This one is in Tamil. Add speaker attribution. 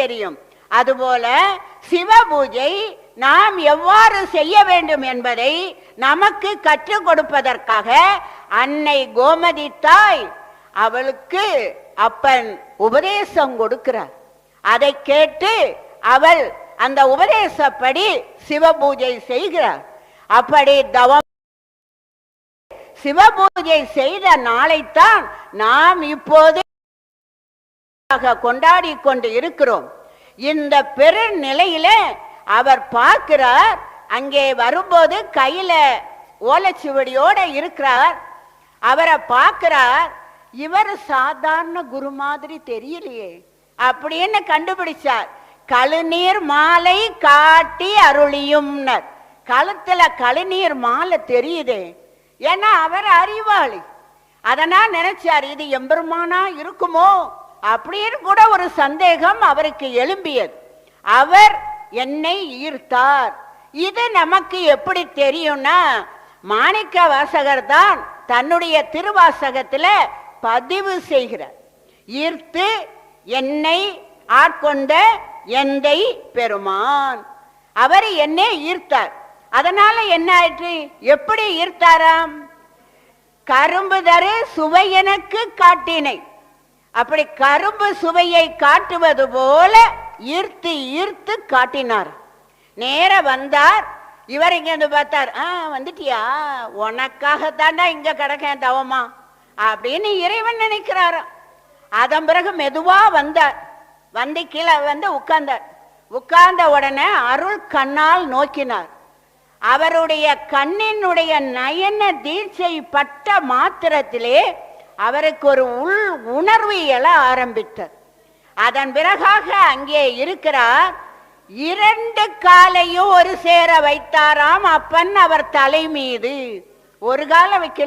Speaker 1: தெரியும். அதுபோல சிவ பூஜை நாம் எவ்வாறு செய்ய வேண்டும் என்பதை நமக்கு கற்றுக் கொடுப்பதற்காக அன்னை கோமதி தாய் அவளுக்கு அப்பன் உபதேசம் கொடுக்கிறார். அதை கேட்டு அவள் அந்த உபதேசப்படி சிவ பூஜை செய்கிறார். அப்படி தவம் சிவபூஜை செய்த நாளைத்தான் நாம் இப்போது கொண்டாடி கொண்டு இருக்கிறோம். இந்த பெரு நிலையில அவர் பார்க்கிறார். அங்கே வரும்போது கையில ஓலைச்சுவடியோட இருக்கிறார். அவரை பார்க்கிறார். இவர் சாதாரண குரு மாதிரி தெரியலையே அப்படின்னு கண்டுபிடிச்சார். கழுநீர் மாலை காட்டி அருளியும்னர். கழுத்துல கழுநீர் மாலை தெரியுது. ஏன்னா அவர் அறிவாளி. அதனா நினைச்சார் இது எம்பெருமானா இருக்குமோ? அப்படின்னு கூட ஒரு சந்தேகம் அவருக்கு எழும்பியது. அவர் என்னை ஈர்த்தார். இது நமக்கு எப்படி தெரியும்னா மாணிக்க வாசகர் தான் தன்னுடைய திருவாசகத்துல பதிவு செய்கிறார். ஈர்த்து என்னை ஆட்கொண்ட எந்தை பெருமான். அவர் என்னை ஈர்த்தார். அதனால என்ன ஆயிற்று? எப்படி ஈர்த்தாராம்? கரும்பு தரு சுவை எனக்கு காட்டினை. அப்படி கரும்பு சுவையை காட்டுவது போல ஈர்த்து ஈர்த்து காட்டினார். நேர வந்தார். இவர் இங்க இருந்து பார்த்தார் ஆ வந்துட்டியா? உனக்காக தாண்டா இங்க கிடக்கேன் தவமா? அப்படின்னு இறைவன் நினைக்கிறாராம் அதன் பிறகு மெதுவா வந்தார். வந்து கீழே வந்து உட்கார்ந்தார். உட்கார்ந்த உடனே அருள் கண்ணால் நோக்கினார். அவருடைய கண்ணினுடைய நயன தீட்சை பட்ட மாத்திரத்திலே அவருக்கு ஒரு உள் உணர்வு இயல ஆரம்பித்தது. அதன் பிறகாக அங்கே இருக்கிறார். இரண்டு காலையும் ஒரு சேர வைத்தாராம். அப்பன் அவர் தலை மீது ஒரு கால வைக்கல.